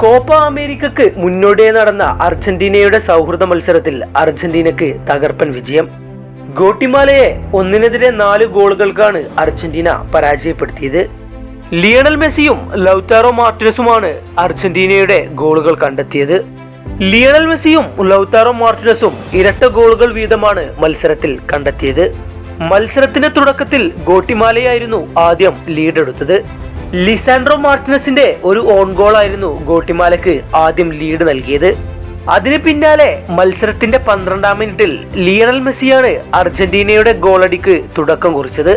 Copa അമേരിക്കക്ക് മുന്നോടിയായി നടന്ന അർജന്റീനയുടെ സൗഹൃദ മത്സരത്തിൽ അർജന്റീനക്ക് തകർപ്പൻ വിജയം. ഗോട്ടിമാലയെ ഒന്നിനെതിരെ നാല് ഗോളുകൾക്കാണ് അർജന്റീന പരാജയപ്പെടുത്തിയത്. ലിയണൽ മെസ്സിയും ലൗത്താറോ മാർട്ടിനസുമാണ് അർജന്റീനയുടെ ഗോളുകൾ കണ്ടെത്തിയത്. ലിയണൽ മെസ്സിയും ലൗത്താറോ മാർട്ടിനസും ഇരട്ട ഗോളുകൾ വീതമാണ് മത്സരത്തിൽ കണ്ടെത്തിയത്. മത്സരത്തിന്റെ തുടക്കത്തിൽ ഗോട്ടിമാലയായിരുന്നു ആദ്യം ലീഡ് എടുത്തത് ലിസാൻഡ്രോ മാർട്ടിനസിന്റെ ഒരു ഓൺ ഗോളായിരുന്നു ഗോട്ടിമാലയ്ക്ക് ആദ്യം ലീഡ് നൽകിയത്. അതിന് പിന്നാലെ മത്സരത്തിന്റെ പന്ത്രണ്ടാം മിനിറ്റിൽ ലിയണൽ മെസ്സിയാണ് അർജന്റീനയുടെ ഗോളടിക്ക് തുടക്കം കുറിച്ചത്.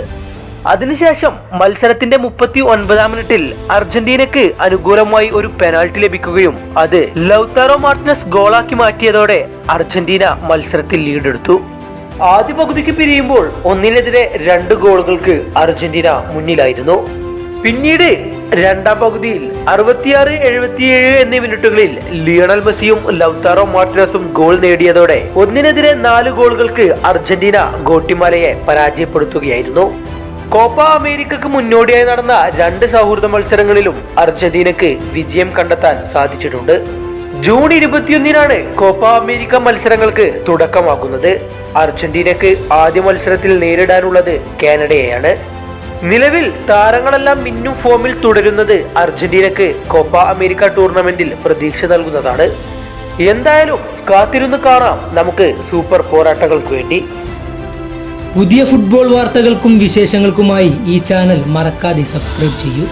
അതിനുശേഷം മത്സരത്തിന്റെ മുപ്പത്തി ഒൻപതാം മിനിറ്റിൽ അർജന്റീനക്ക് അനുകൂലമായി ഒരു പെനാൾട്ടി ലഭിക്കുകയും അത് ലൗത്താറോ മാർട്ടിനസ് ഗോളാക്കി മാറ്റിയതോടെ അർജന്റീന മത്സരത്തിൽ ലീഡെടുത്തു ആദ്യ പകുതിക്ക് പിരിയുമ്പോൾ ഒന്നിനെതിരെ രണ്ട് ഗോളുകൾക്ക് അർജന്റീന മുന്നിലായിരുന്നു. പിന്നീട് രണ്ടാം പകുതിയിൽ അറുപത്തിയാറ് എഴുപത്തിയേഴ് എന്നീ മിനിറ്റുകളിൽ ലിയണൽ മെസ്സിയും ലൗത്താറോ മാർട്ടിനസും ഗോൾ നേടിയതോടെ ഒന്നിനെതിരെ നാല് ഗോളുകൾക്ക് അർജന്റീന ഗോട്ടിമാലയെ പരാജയപ്പെടുത്തുകയായിരുന്നു. കോപ്പ അമേരിക്കക്ക് മുന്നോടിയായി നടന്ന രണ്ട് സൗഹൃദ മത്സരങ്ങളിലും അർജന്റീനക്ക് വിജയം കണ്ടെത്താൻ സാധിച്ചിട്ടുണ്ട്. ജൂൺ ഇരുപത്തിയൊന്നിനാണ് കോപ്പ അമേരിക്ക മത്സരങ്ങൾക്ക് തുടക്കമാകുന്നത്. അർജന്റീനക്ക് ആദ്യ മത്സരത്തിൽ നേരിടാനുള്ളത് കാനഡയെയാണ്. നിലവിൽ താരങ്ങളെല്ലാം മിന്നും ഫോമിൽ തുടരുന്നത് അർജന്റീനക്ക് കോപ്പ അമേരിക്ക ടൂർണമെന്റിൽ പ്രതീക്ഷ നൽകുന്നതാണ്. എന്തായാലും കാത്തിരുന്ന് കാണാം നമുക്ക് സൂപ്പർ പോരാട്ടങ്ങൾക്ക് വേണ്ടി. പുതിയ ഫുട്ബോൾ വാർത്തകൾക്കും വിശേഷങ്ങൾക്കുമായി ഈ ചാനൽ മറക്കാതെ സബ്സ്ക്രൈബ് ചെയ്യൂ.